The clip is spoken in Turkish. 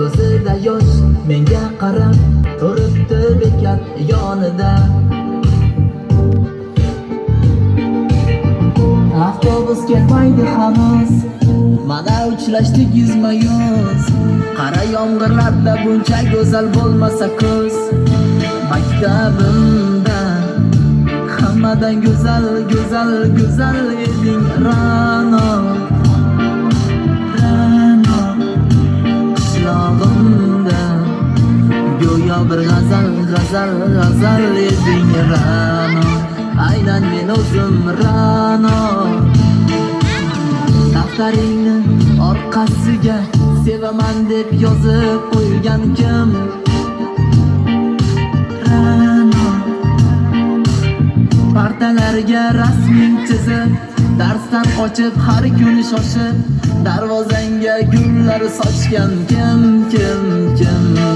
ko'zida yosh menga qarab turibdi bekat yonida avtobus kelmaydi hanuz mana uchrashdik yuzma yuz qara yomg'irlarda buncha go'zal bo'lmasa kuz maktabimda hammadan go'zal go'zal go'zal eding ram go'yo bir g'azal g'azal g'azal eding rano. Aynan men o'zim rano. Daftaringni orqasiga sevaman deb yozib qo'ygan kim? Rano. Partalarga rasming chizib darsdan qochib har kuni shoshib darvozangga gullar sochgan kim kim